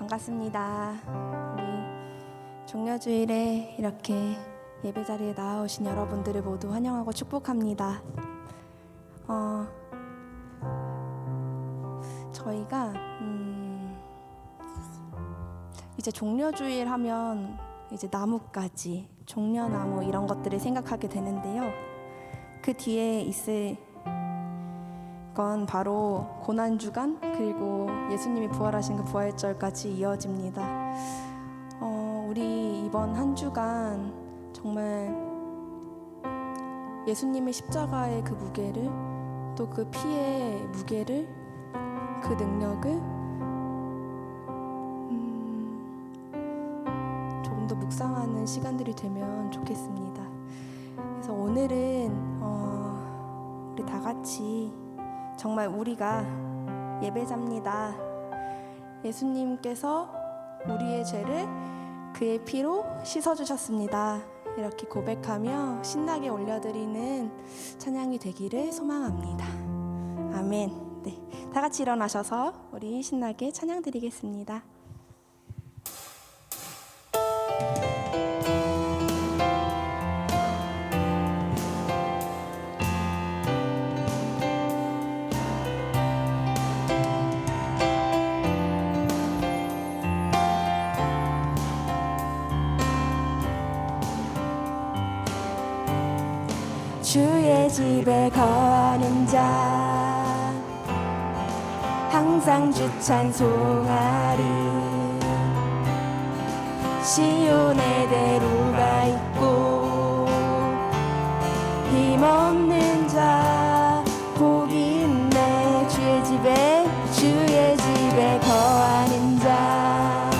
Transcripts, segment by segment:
반갑습니다. 우리 종려주일에 이렇게 예배 자리에 나오신 여러분들을 모두 환영하고 축복합니다. 어, 저희가 음, 이제 종려주일 하면 이제 나뭇가지, 종려나무 이런 것들을 생각하게 되는데요. 그 뒤에 있을 건 바로 고난 주간 그리고 예수님이 부활하신 그 부활절까지 이어집니다. 어, 우리 이번 한 주간 정말 예수님의 십자가의 그 무게를 또 그 피의 무게를 그 능력을 음, 조금 더 묵상하는 시간들이 되면 좋겠습니다. 그래서 오늘은 어, 우리 다 같이 정말 우리가 예배자입니다. 예수님께서 우리의 죄를 그의 피로 씻어주셨습니다. 이렇게 고백하며 신나게 올려드리는 찬양이 되기를 소망합니다. 아멘. 네, 다 같이 일어나셔서 우리 신나게 찬양 드리겠습니다. 항상 주 찬송하리. 시온의 대로가 있고 힘없는 자 복이 있네. 주의 집에 주의 집에 거하는 자.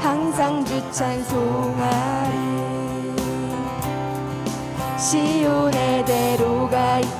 항상 주 찬송하리. 시온의 대로가 있고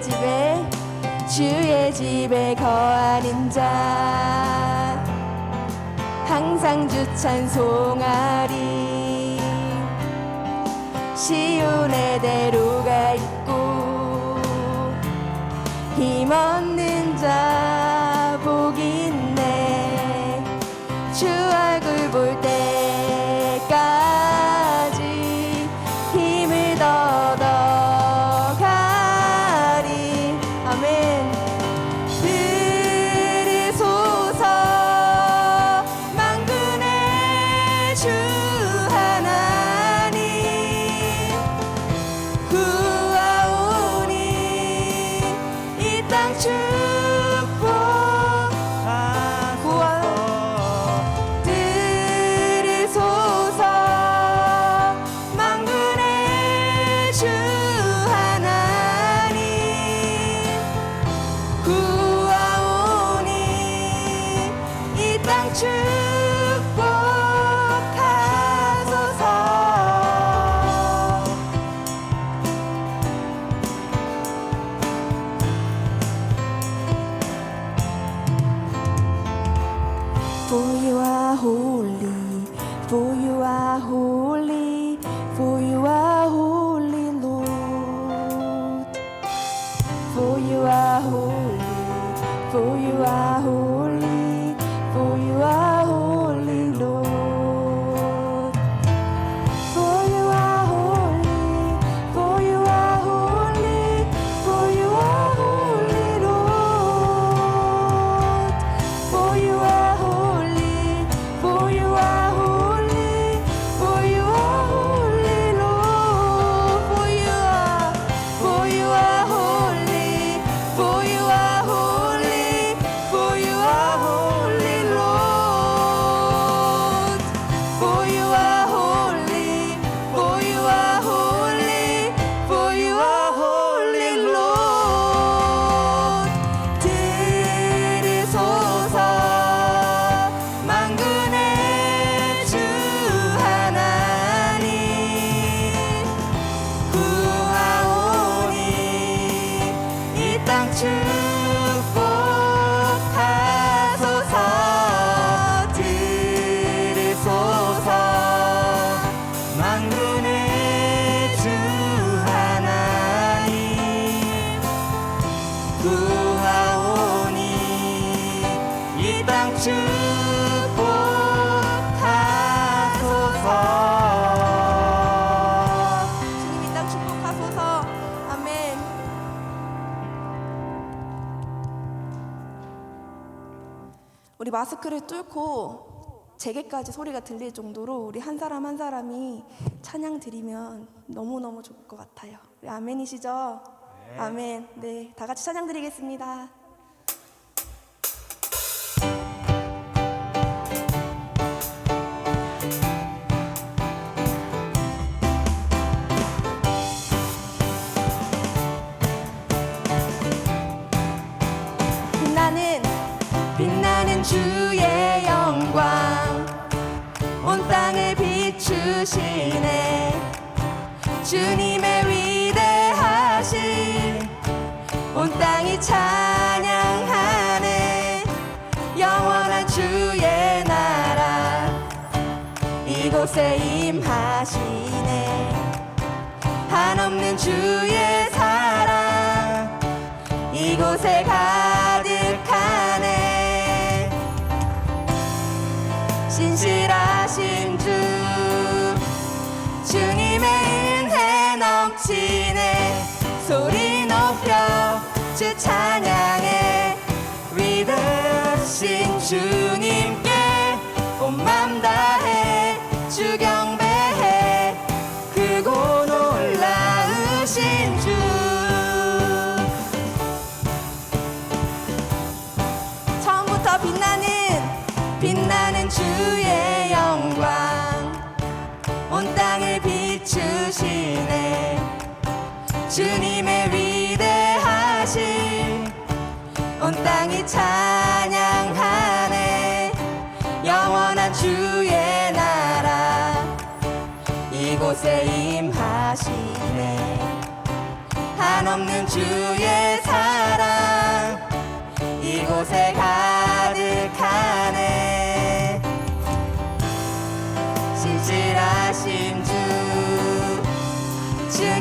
집에 주의 집에 거하는 자. 항상 주 찬송하리. 시온의 대로가 있고 힘없는 자 마스크를 뚫고 제게까지 소리가 들릴 정도로 우리 한 사람 한 사람이 찬양 드리면 너무너무 좋을 것 같아요. 우리 아멘이시죠? 아멘. 네, 다 같이 찬양 드리겠습니다. 이곳에 임하시네. 한없는 주의 사랑 이곳에 가득하네. 신실하신 주 주님의 은혜 넘치네. 소리 높여 주 찬양해. 위대하신 주님께 온맘 주님의 위대하심 온 땅이 찬양하네. 영원한 주의 나라. 이곳에 임하시네. 한없는 주의 사랑. 이곳에 가득하네. 신실하신 주.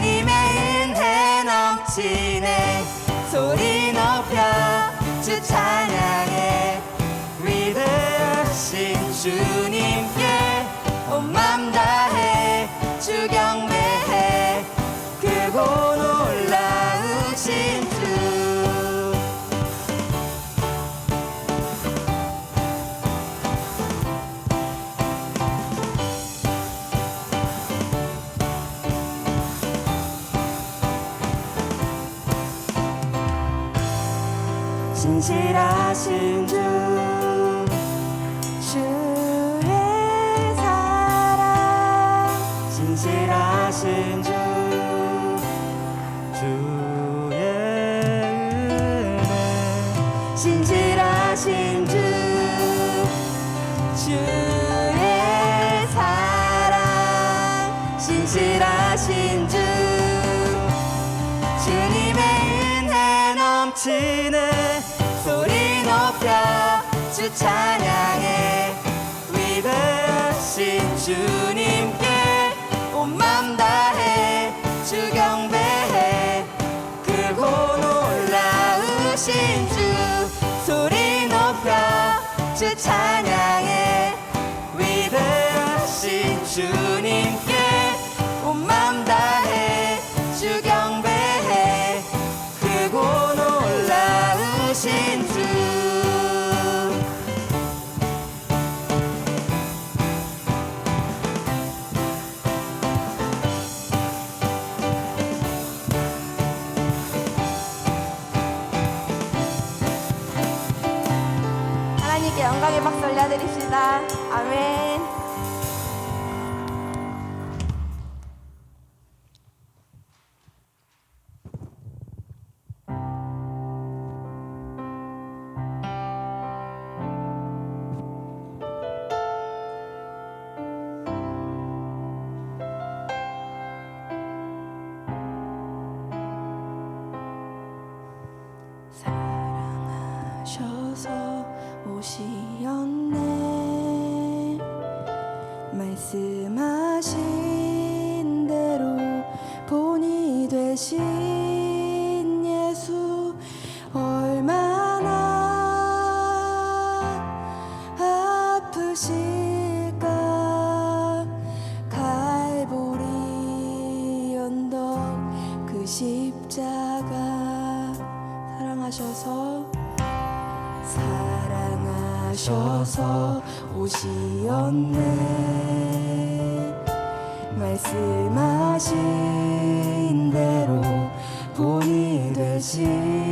은혜 넘치네 소리 높여 주 찬양 신실하신 주 말씀하신 대로 본이 되신 예수 얼마나 아프실까? 갈보리 언덕 그 십자가 사랑하셔서 사랑 하셔서 오시었네. 말씀하신 대로 본이 되시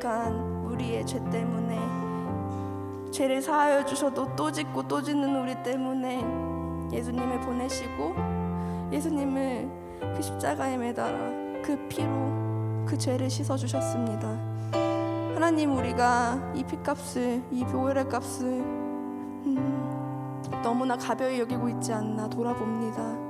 연약한 우리의 죄 때문에 죄를 사하여 주셔도 또 짓고 또 짓는 우리 때문에 예수님을 보내시고 예수님을 그 십자가에 매달아 그 피로 그 죄를 씻어 주셨습니다. 하나님 우리가 이 피값을 이 보혈의 값을 음, 너무나 가벼이 여기고 있지 않나 돌아봅니다.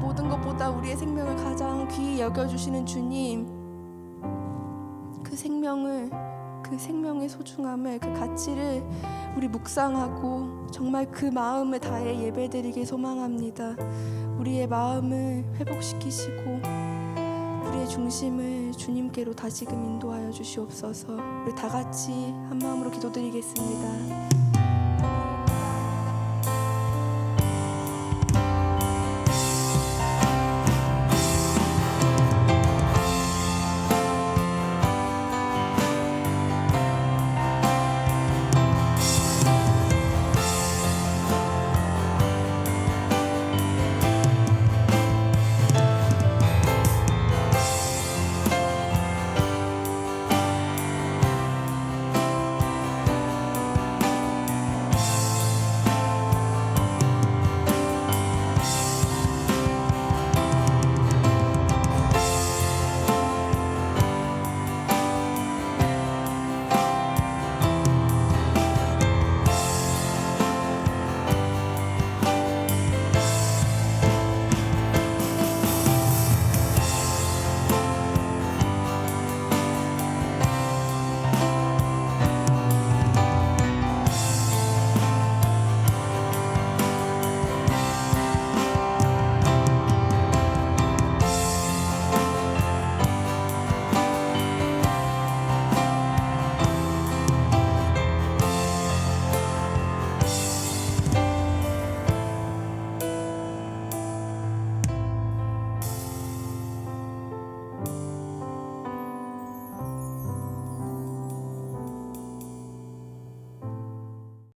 모든 것보다 우리의 생명을 가장 귀히 여겨주시는 주님, 그 생명을, 그 생명의 소중함을, 그 가치를 우리 묵상하고 정말 그 마음을 다해 예배드리길 소망합니다. 우리의 마음을 회복시키시고 우리의 중심을 주님께로 다시금 인도하여 주시옵소서. 우리 다 같이 한 마음으로 기도드리겠습니다.